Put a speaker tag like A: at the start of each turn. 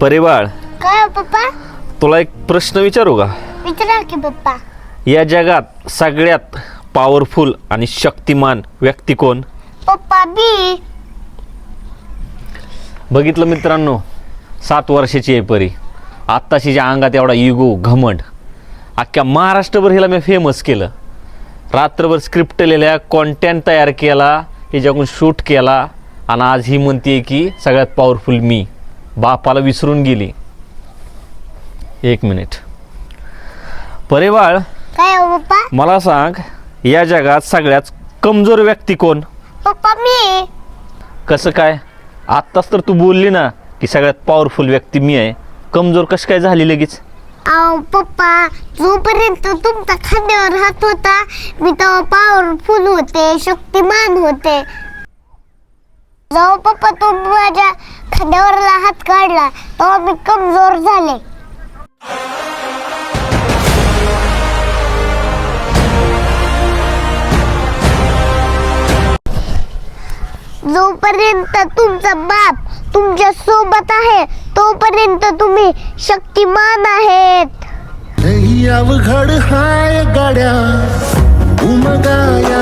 A: परिवाळ
B: काय हो पप्पा?
A: तुला एक प्रश्न विचारू का?
B: विचारा की पप्पा.
A: या जगात सगळ्यात पॉवरफुल आणि शक्तिमान व्यक्ती कोण?
B: पप्पा बी.
A: बघितलं मित्रांनो सात वर्षाची आहे परी. आत्ताशी ज्या अंगात एवढा इगो घमंड. अख्ख्या महाराष्ट्रभर हिला मी फेमस केलं. रात्रभर स्क्रिप्ट लिहिल्या कॉन्टेंट तयार केला हिच्याकडून शूट केला आणि आज ही म्हणते की सगळ्यात पॉवरफुल मी. बापाला विसरून गेली. एक मिनिट. परिवाळ
B: काय हो पप्पा?
A: मला सांग या जगात सगळ्यात कमजोर व्यक्ती कोण?
B: पप्पा मी.
A: कसं काय? आत्ताच तर तू बोलली ना की सगळ्यात पॉवरफुल व्यक्ती मी आहे. कमजोर कसं काय झाली लगेच?
B: अहो पप्पा जोपर्यंत तुमचा खांद्यावर हात होता मी तेव्हा पॉवरफुल होते शक्तिमान होते. जेव्हा पप्पा तुम्ही माझ्या खांद्यावरला हात काढला तेव्हा मी कमजोर झाले. जोपर्यंत तुमचा बाप तुमच्यासोबत आहे तोपर्यंत तुम्ही शक्तिमान आहेत.
C: अवघड हाय गाड्या उमगाया